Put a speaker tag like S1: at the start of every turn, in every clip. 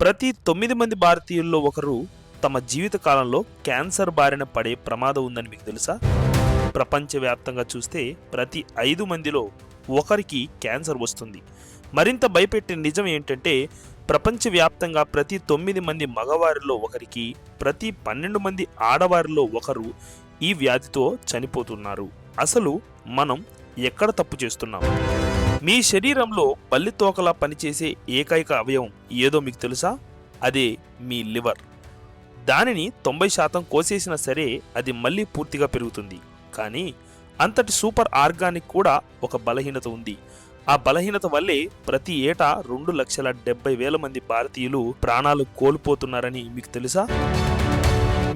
S1: ప్రతి తొమ్మిది మంది భారతీయుల్లో ఒకరు తమ జీవిత కాలంలో క్యాన్సర్ బారిన పడే ప్రమాదం ఉందని మీకు తెలుసా? ప్రపంచవ్యాప్తంగా చూస్తే ప్రతి ఐదు మందిలో ఒకరికి క్యాన్సర్ వస్తుంది. మరింత భయపెట్టే నిజం ఏంటంటే ప్రపంచవ్యాప్తంగా ప్రతి తొమ్మిది మంది మగవారిలో ఒకరికి ప్రతి పన్నెండు మంది ఆడవారిలో ఒకరు ఈ వ్యాధితో చనిపోతున్నారు. అసలు మనం ఎక్కడ తప్పు చేస్తున్నాం? మీ శరీరంలో బల్లితోకలా పనిచేసే ఏకైక అవయవం ఏదో మీకు తెలుసా? అదే మీ లివర్. దానిని తొంభై శాతం కోసేసినా సరే అది మళ్ళీ పూర్తిగా పెరుగుతుంది. కానీ అంతటి సూపర్ ఆర్గానిక్ కూడా ఒక బలహీనత ఉంది. ఆ బలహీనత వల్లే ప్రతి ఏటా రెండు లక్షల డెబ్బై వేల మంది భారతీయులు ప్రాణాలు కోల్పోతున్నారని మీకు తెలుసా?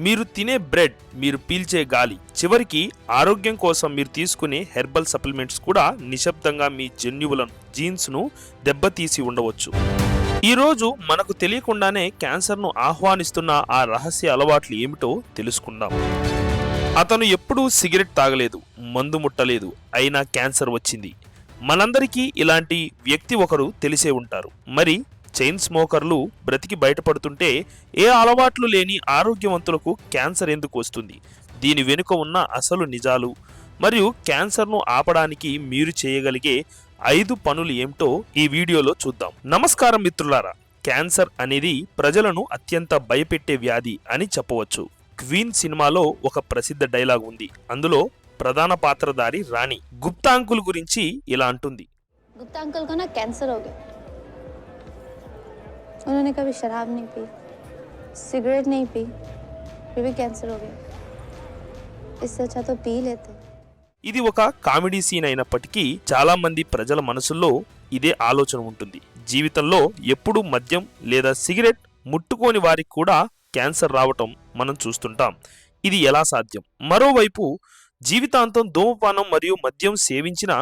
S1: మీరు తినే బ్రెడ్ మీరు పీల్చే గాలి. చివరికి ఆరోగ్యం కోసం మీరు తీసుకునే హెర్బల్ సప్లిమెంట్స్ కూడా నిశ్శబ్దంగా మీ జన్యువులను జీన్స్ను దెబ్బతీసి ఉండవచ్చు. ఈరోజు మనకు తెలియకుండానే క్యాన్సర్ను ఆహ్వానిస్తున్న ఆ రహస్య అలవాట్లు ఏమిటో తెలుసుకుందాం. అతను ఎప్పుడూ సిగరెట్ తాగలేదు మందు ముట్టలేదు అయినా క్యాన్సర్ వచ్చింది. మనందరికీ ఇలాంటి వ్యక్తి ఒకరు తెలిసే ఉంటారు. మరి చైన్ స్మోకర్లు బ్రతికి బయటపడుతుంటే ఏ అలవాట్లు లేని ఆరోగ్యవంతులకు క్యాన్సర్ ఎందుకు వస్తుంది? దీని వెనుక ఉన్న అసలు నిజాలు? మరియు క్యాన్సర్ను ఆపడానికి మీరు చేయగలిగే ఐదు పనులు ఏమిటో ఈ వీడియోలో చూద్దాం. నమస్కారం మిత్రులారా! క్యాన్సర్ అనేది ప్రజలను అత్యంత భయపెట్టే వ్యాధి అని చెప్పవచ్చు. క్వీన్ సినిమాలో ఒక ప్రసిద్ధ డైలాగ్ ఉంది. అందులో ప్రధాన పాత్రధారి రాణి గుప్తాంకుల్ గురించి ఇలా అంటుంది.
S2: కన్నా క్యాన్సర్ उन्होंने कभी शराब नहीं पी सिगरेट नहीं पी फिर भी कैंसर हो गया इससे अच्छा तो पी लेते
S1: ఇది ఒక కామెడీ సీన్ అయినప్పటికీ చాలా మంది ప్రజల మనసుల్లో ఇదే ఆలోచన ఉంటుంది జీవితంలో ఎప్పుడూ మద్యం లేదా సిగరెట్ ముట్టుకోని వారికి కూడా క్యాన్సర్ రావటం మనం చూస్తుంటాం ఇది ఎలా సాధ్యం మరోవైపు జీవితాంతం ధూమపానం మరియు మద్యం సేవించిన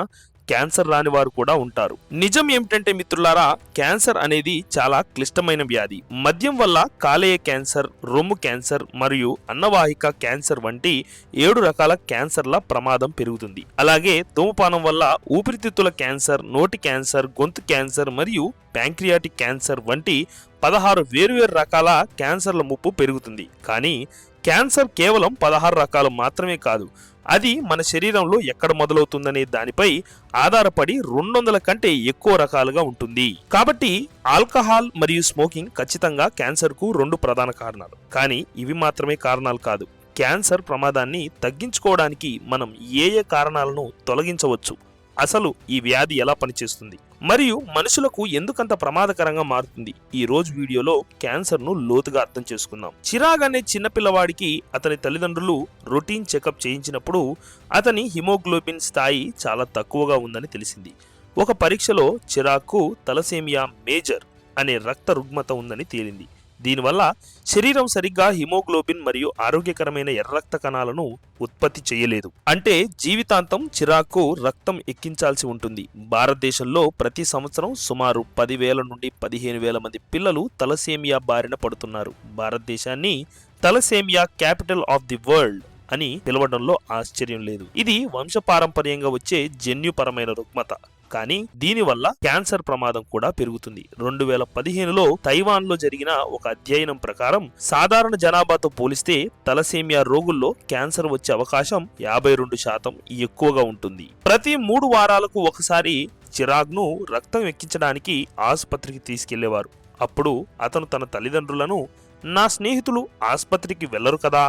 S1: క్యాన్సర్ రాని వారు కూడా ఉంటారు. నిజం ఏమిటంటే మిత్రులారా క్యాన్సర్ అనేది చాలా క్లిష్టమైన వ్యాధి. మద్యం వల్ల కాలేయ క్యాన్సర్ రొమ్ము క్యాన్సర్ మరియు అన్నవాహిక క్యాన్సర్ వంటి ఏడు రకాల క్యాన్సర్ల ప్రమాదం పెరుగుతుంది. అలాగే ధూమపానం వల్ల ఊపిరితిత్తుల క్యాన్సర్ నోటి క్యాన్సర్ గొంతు క్యాన్సర్ మరియు ప్యాంక్రియాటిక్ క్యాన్సర్ వంటి పదహారు వేరువేరు రకాల క్యాన్సర్ల ముప్పు పెరుగుతుంది. కానీ క్యాన్సర్ కేవలం పదహారు రకాలు మాత్రమే కాదు అది మన శరీరంలో ఎక్కడ మొదలవుతుందనే దానిపై ఆధారపడి రెండు వందల కంటే ఎక్కువ రకాలుగా ఉంటుంది. కాబట్టి ఆల్కహాల్ మరియు స్మోకింగ్ ఖచ్చితంగా క్యాన్సర్కు రెండు ప్రధాన కారణాలు. కానీ ఇవి మాత్రమే కారణాలు కాదు. క్యాన్సర్ ప్రమాదాన్ని తగ్గించుకోవడానికి మనం ఏ ఏ కారణాలను తొలగించవచ్చు? అసలు ఈ వ్యాధి ఎలా పనిచేస్తుంది? మరియు మనుషులకు ఎందుకంత ప్రమాదకరంగా మారుతుంది? ఈ రోజు వీడియోలో క్యాన్సర్ను లోతుగా అర్థం చేసుకుందాం. చిరాగ్ అనే చిన్నపిల్లవాడికి అతని తల్లిదండ్రులు రొటీన్ చెకప్ చేయించినప్పుడు అతని హిమోగ్లోబిన్ స్థాయి చాలా తక్కువగా ఉందని తెలిసింది. ఒక పరీక్షలో చిరాగ్కు తలసేమియా మేజర్ అనే రక్త రుగ్మత ఉందని తేలింది. దీనివల్ల శరీరం సరిగ్గా హిమోగ్లోబిన్ మరియు ఆరోగ్యకరమైన ఎర్ర రక్త కణాలను ఉత్పత్తి చేయలేదు. అంటే జీవితాంతం చిరాకు రక్తం ఎక్కించాల్సి ఉంటుంది. భారతదేశంలో ప్రతి సంవత్సరం సుమారు పదివేల నుండి పదిహేను వేల మంది పిల్లలు తలసేమియా బారిన పడుతున్నారు. భారతదేశాన్ని thalassemia capital of the world అని పిలవడంలో ఆశ్చర్యం లేదు. ఇది వంశపారంపర్యంగా వచ్చే జన్యుపరమైన రుగ్మత. కానీ దీనివల్ల క్యాన్సర్ ప్రమాదం కూడా పెరుగుతుంది. రెండు వేల పదిహేనులో తైవాన్లో జరిగిన ఒక అధ్యయనం ప్రకారం సాధారణ జనాభాతో పోలిస్తే తలసేమియా రోగుల్లో క్యాన్సర్ వచ్చే అవకాశం యాభై రెండు శాతం ఎక్కువగా ఉంటుంది. ప్రతి మూడు వారాలకు ఒకసారి చిరాగ్ను రక్తం ఎక్కించడానికి ఆసుపత్రికి తీసుకెళ్ళేవారు. అప్పుడు అతను తన తల్లిదండ్రులను నా స్నేహితులు ఆసుపత్రికి వెళ్ళరు కదా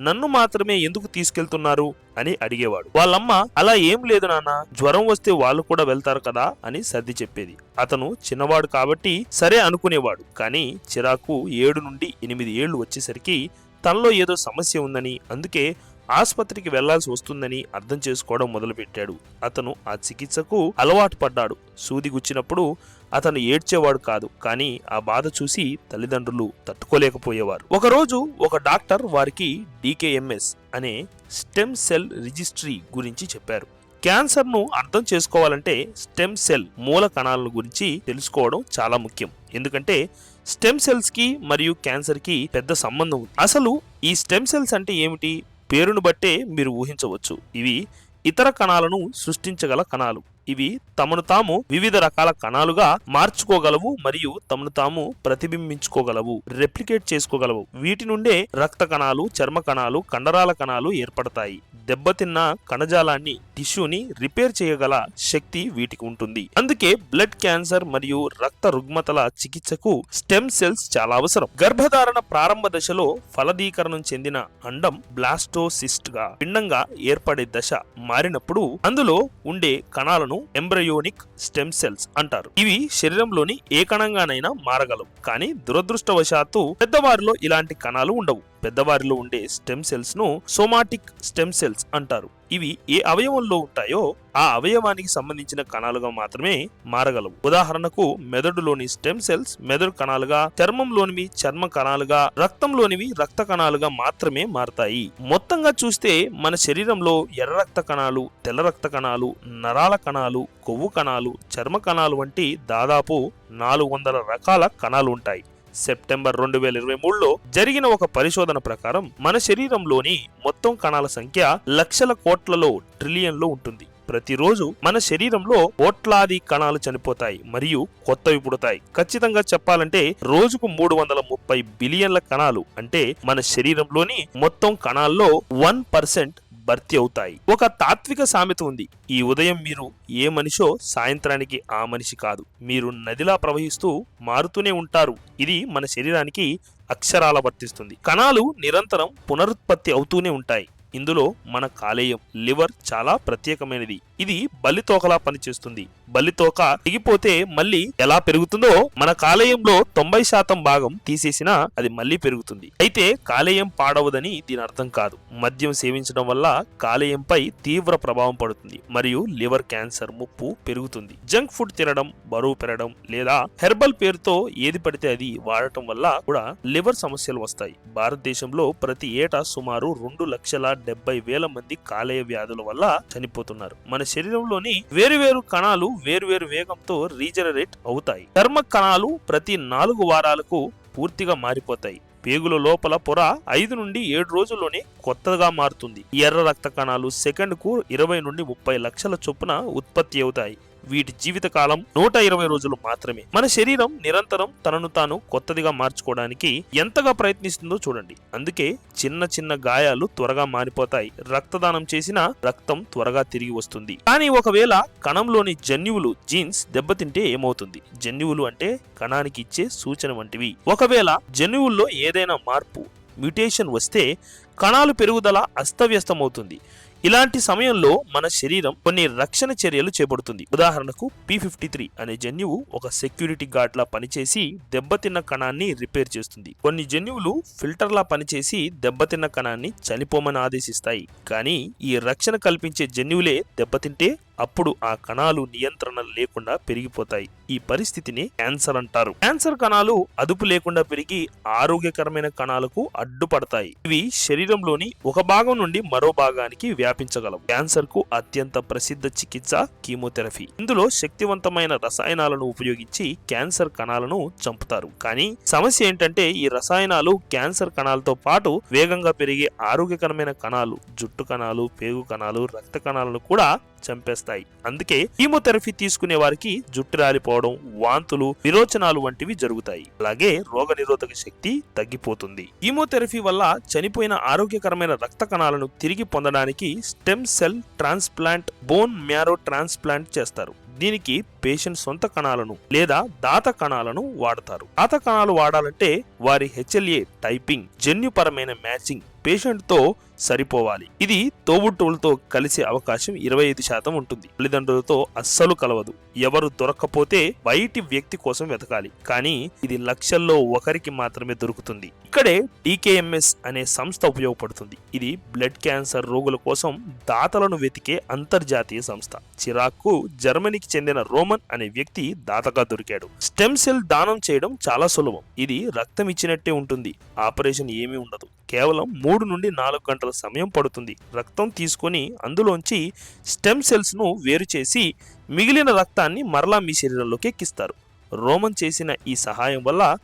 S1: నన్ను మాత్రమే ఎందుకు తీసుకెళ్తున్నారు అని అడిగేవాడు. వాళ్ళమ్మ అలా ఏం లేదు నాన్న జ్వరం వస్తే వాళ్ళు కూడా వెళ్తారు కదా అని సర్ది చెప్పేది. అతను చిన్నవాడు కాబట్టి సరే అనుకునేవాడు. కానీ చిరాకు ఏడు నుండి ఎనిమిది ఏళ్ళు వచ్చేసరికి తనలో ఏదో సమస్య ఉందని అందుకే ఆసుపత్రికి వెళ్ళాల్సి వస్తుందని అర్థం చేసుకోవడం మొదలుపెట్టాడు. అతను ఆ చికిత్సకు అలవాటు పడ్డాడు. సూది గుచ్చినప్పుడు అతను ఏడ్చేవాడు కాదు కానీ ఆ బాధ చూసి తల్లిదండ్రులు తట్టుకోలేకపోయేవారు. ఒకరోజు ఒక డాక్టర్ వారికి డీకేఎంఎస్ అనే స్టెమ్ సెల్ రిజిస్ట్రీ గురించి చెప్పారు. క్యాన్సర్ను అర్థం చేసుకోవాలంటే స్టెమ్ సెల్ మూల కణాలను గురించి తెలుసుకోవడం చాలా ముఖ్యం. ఎందుకంటే స్టెమ్ సెల్స్కి మరియు క్యాన్సర్కి పెద్ద సంబంధం ఉంది. అసలు ఈ స్టెమ్ సెల్స్ అంటే ఏమిటి? పేరును బట్టే మీరు ఊహించవచ్చు. ఇవి ఇతర కణాలను సృష్టించగల కణాలు. ఇవి తమను తాము వివిధ రకాల కణాలుగా మార్చుకోగలవు మరియు తమను తాము ప్రతిబింబించుకోగలవు రెప్లికేట్ చేసుకోగలవు. వీటి నుండే రక్త కణాలు చర్మ కణాలు కండరాల కణాలు ఏర్పడతాయి. దెబ్బతిన్న కణజాలాన్ని టిష్యూని రిపేర్ చేయగల శక్తి వీటికి ఉంటుంది. అందుకే బ్లడ్ క్యాన్సర్ మరియు రక్త రుగ్మతల చికిత్సకు స్టెమ్ సెల్స్ చాలా అవసరం. గర్భధారణ ప్రారంభ దశలో ఫలదీకరణం చెందిన అండం బ్లాస్టోసిస్ట్గా పిండంగా ఏర్పడే దశ మారినప్పుడు అందులో ఉండే కణాలను ఎంబ్రయోనిక్ స్టెమ్ సెల్స్ అంటారు. ఇవి శరీరంలోని ఏ కణంగానైనా మారగలవు. కానీ దురదృష్టవశాత్తు పెద్దవారిలో ఇలాంటి కణాలు ఉండవు. పెద్దవారిలో ఉండే స్టెమ్ సెల్స్ను సోమాటిక్ స్టెమ్ సెల్స్ అంటారు. ఇవి ఏ అవయవంలో ఉంటాయో ఆ అవయవానికి సంబంధించిన కణాలుగా మాత్రమే మారగలవు. ఉదాహరణకు మెదడులోని స్టెమ్ సెల్స్ మెదడు కణాలుగా చర్మంలోనివి చర్మ కణాలుగా రక్తంలోనివి రక్త కణాలుగా మాత్రమే మారతాయి. మొత్తంగా చూస్తే మన శరీరంలో ఎర్ర రక్త కణాలు తెల్ల రక్త కణాలు నరాల కణాలు కొవ్వు కణాలు చర్మ కణాలు వంటి దాదాపు నాలుగు వందల రకాల కణాలు ఉంటాయి. సెప్టెంబర్ రెండు వేల ఇరవై మూడులో జరిగిన ఒక పరిశోధన ప్రకారం మన శరీరంలోని మొత్తం కణాల సంఖ్య లక్షల కోట్లలో ట్రిలియన్లో ఉంటుంది. ప్రతిరోజు మన శరీరంలో కోట్లాది కణాలు చనిపోతాయి మరియు కొత్తవి పుడతాయి. ఖచ్చితంగా చెప్పాలంటే రోజుకు మూడు వందల ముప్పై బిలియన్ల కణాలు అంటే మన శరీరంలోని మొత్తం కణాల్లో వన్ పర్సెంట్ భర్తీ అవుతాయి. ఒక తాత్విక సామెత ఉంది. ఈ ఉదయం మీరు ఏ మనిషో సాయంత్రానికి ఆ మనిషి కాదు. మీరు నదిలా ప్రవహిస్తూ మారుతూనే ఉంటారు. ఇది మన శరీరానికి అక్షరాల వర్తిస్తుంది. కణాలు నిరంతరం పునరుత్పత్తి అవుతూనే ఉంటాయి. ఇందులో మన కాలేయం లివర్ చాలా ప్రత్యేకమైనది. ఇది బలితోకలా పనిచేస్తుంది. బలితోక తెగిపోతే మళ్ళీ ఎలా పెరుగుతుందో మన కాలేయంలో తొంభై శాతం భాగం తీసేసినా అది మళ్ళీ పెరుగుతుంది. అయితే కాలేయం పాడవదని దీని అర్థం కాదు. మద్యం సేవించడం వల్ల కాలేయంపై తీవ్ర ప్రభావం పడుతుంది మరియు లివర్ క్యాన్సర్ ముప్పు పెరుగుతుంది. జంక్ ఫుడ్ తినడం బరువు పెరగడం లేదా హెర్బల్ పేరుతో ఏది పడితే అది వాడటం వల్ల కూడా లివర్ సమస్యలు వస్తాయి. భారతదేశంలో ప్రతి ఏటా సుమారు రెండు లక్షల డెబ్బై వేల మంది కాలేయ వ్యాధుల వల్ల చనిపోతున్నారు. మన శరీరంలోని వేరు వేరు కణాలు వేరువేరు వేగంతో రీజనరేట్ అవుతాయి. చర్మ కణాలు ప్రతి నాలుగు వారాలకు పూర్తిగా మారిపోతాయి. పేగుల లోపల పొర ఐదు నుండి ఏడు రోజుల్లోనే కొత్తగా మారుతుంది. ఎర్ర రక్త కణాలు సెకండ్కు ఇరవై నుండి ముప్పై లక్షల చొప్పున ఉత్పత్తి అవుతాయి. వీటి జీవితకాలం నూట ఇరవై రోజులు మాత్రమే. మన శరీరం నిరంతరం తనను తాను కొత్తదిగా మార్చుకోవడానికి ఎంతగా ప్రయత్నిస్తుందో చూడండి. అందుకే చిన్న చిన్న గాయాలు త్వరగా మారిపోతాయి. రక్తదానం చేసిన రక్తం త్వరగా తిరిగి వస్తుంది. కానీ ఒకవేళ కణంలోని జన్యువులు జీన్స్ దెబ్బతింటే ఏమవుతుంది? జన్యువులు అంటే కణానికి ఇచ్చే సూచన వంటివి. ఒకవేళ జన్యువుల్లో ఏదైనా మార్పు మ్యూటేషన్ వస్తే కణాలు పెరుగుదల అస్తవ్యస్తమవుతుంది. ఇలాంటి సమయంలో మన శరీరం కొన్ని రక్షణ చర్యలు చేపడుతుంది. ఉదాహరణకు పి ఫిఫ్టీ త్రీ అనే జన్యువు ఒక సెక్యూరిటీ గార్డ్ లా పనిచేసి దెబ్బతిన్న కణాన్ని రిపేర్ చేస్తుంది. కొన్ని జన్యువులు ఫిల్టర్లా పనిచేసి దెబ్బతిన్న కణాన్ని చనిపోమని ఆదేశిస్తాయి. కానీ ఈ రక్షణ కల్పించే జన్యువులే దెబ్బతింటే అప్పుడు ఆ కణాలు నియంత్రణ లేకుండా పెరిగిపోతాయి. ఈ పరిస్థితిని క్యాన్సర్ అంటారు. క్యాన్సర్ కణాలు అదుపు లేకుండా పెరిగి ఆరోగ్యకరమైన కణాలకు అడ్డుపడతాయి. ఇవి శరీరంలోని ఒక భాగం నుండి మరో భాగానికి వ్యాపించగలవు. క్యాన్సర్కు అత్యంత ప్రసిద్ధ చికిత్స కీమోథెరపీ. ఇందులో శక్తివంతమైన రసాయనాలను ఉపయోగించి క్యాన్సర్ కణాలను చంపుతారు. కానీ సమస్య ఏంటంటే ఈ రసాయనాలు క్యాన్సర్ కణాలతో పాటు వేగంగా పెరిగే ఆరోగ్యకరమైన కణాలు జుట్టు కణాలు పేగు కణాలు రక్త కణాలను కూడా చంపేస్తాయి. అందుకే కీమోథెరపీ తీసుకునే వారికి జుట్టు రాలిపోవడం వాంతులు విరోచనాలు వంటివి జరుగుతాయి. అలాగే రోగ నిరోధక శక్తి తగ్గిపోతుంది. కీమోథెరపీ వల్ల చనిపోయిన ఆరోగ్యకరమైన రక్త కణాలను తిరిగి పొందడానికి stem cell transplant bone marrow transplant చేస్తారు. దీనికి పేషెంట్ సొంత కణాలను లేదా దాత కణాలను వాడతారు. దాత కణాలు వాడాలంటే వారి హెచ్ఎల్ఏ టైపింగ్ జన్యుపరమైన మ్యాచింగ్ పేషెంట్తో సరిపోవాలి. ఇది తోబుట్టువులతో కలిసే అవకాశం ఇరవై ఐదు శాతం ఉంటుంది. తల్లిదండ్రులతో అస్సలు కలవదు. ఎవరు దొరక్కపోతే బయటి వ్యక్తి కోసం వెతకాలి. కానీ ఇది లక్షల్లో ఒకరికి మాత్రమే దొరుకుతుంది. ఇక్కడే టీకేఎంఎస్ అనే సంస్థ ఉపయోగపడుతుంది. ఇది బ్లడ్ క్యాన్సర్ రోగుల కోసం దాతలను వెతికే అంతర్జాతీయ సంస్థ. చిరాక్కు జర్మనీకి చెందిన రోమన్ అనే వ్యక్తి దాతగా దొరికాడు. స్టెమ్ సెల్ దానం చేయడం చాలా సులభం. ఇది రక్తం ఇచ్చినట్టే ఉంటుంది. ఆపరేషన్ ఏమీ ఉండదు. కేవలం మూడు నుండి నాలుగు గంటల సమయం పడుతుంది. రక్తం తీసుకొని అందులోంచి స్టెమ్ సెల్స్ను వేరు చేసి మిగిలిన రక్తాన్ని మరలా మీ శరీరంలోకి ఎక్కిస్తారు. రోమన్ చేసిన ఈ సహాయం వల్ల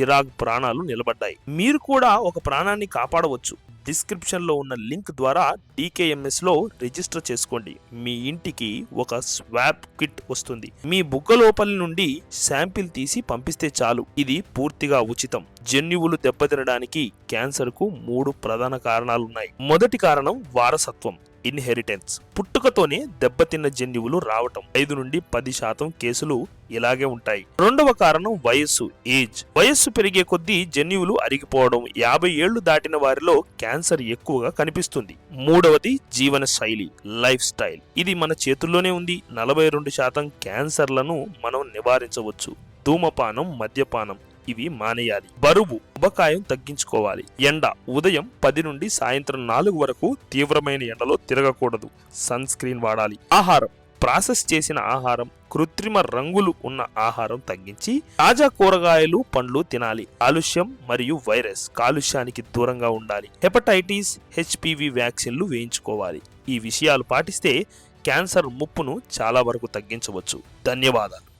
S1: చిరాగ్ ప్రాణాలు నిలబడ్డాయి. మీరు కూడా ఒక ప్రాణాన్ని కాపాడవచ్చు. డిస్క్రిప్షన్లో ఉన్న లింక్ ద్వారా డీకేఎంఎస్లో రిజిస్టర్ చేసుకోండి. మీ ఇంటికి ఒక స్వాప్ కిట్ వస్తుంది. మీ బుగ్గ లోపలి నుండి శాంపిల్ తీసి పంపిస్తే చాలు. ఇది పూర్తిగా ఉచితం. జన్యువులు దెబ్బతినడానికి క్యాన్సర్కు మూడు ప్రధాన కారణాలున్నాయి. మొదటి కారణం వారసత్వం. ఇన్హెరిటెన్స్. పుట్టుకతోనే దెబ్బతిన్న జన్యువులు రావటం. ఐదు నుండి పది శాతం కేసులు ఇలాగే ఉంటాయి. రెండవ కారణం వయస్సు ఏజ్. వయస్సు పెరిగే కొద్దీ జన్యువులు అరిగిపోవడం యాభై ఏళ్ళు దాటిన వారిలో క్యాన్సర్ ఎక్కువగా కనిపిస్తుంది. మూడవది జీవన శైలి లైఫ్ స్టైల్. ఇది మన చేతుల్లోనే ఉంది. నలభై రెండు శాతం క్యాన్సర్లను మనం నివారించవచ్చు. ధూమపానం మద్యపానం ఇవి మానేయాలి. బరువు ఉబకాయం తగ్గించుకోవాలి. ఎండ ఉదయం పది నుండి సాయంత్రం నాలుగు వరకు తీవ్రమైన ఎండలో తిరగకూడదు. సన్ స్క్రీన్ వాడాలి. ఆహారం ప్రాసెస్ చేసిన ఆహారం కృత్రిమ రంగులు ఉన్న ఆహారం తగ్గించి తాజా కూరగాయలు పండ్లు తినాలి. కాలుష్యం మరియు వైరస్ కాలుష్యానికి దూరంగా ఉండాలి. హెపటైటిస్ హెచ్పివి వ్యాక్సిన్లు వేయించుకోవాలి. ఈ విషయాలు పాటిస్తే క్యాన్సర్ ముప్పును చాలా వరకు తగ్గించవచ్చు. ధన్యవాదాలు.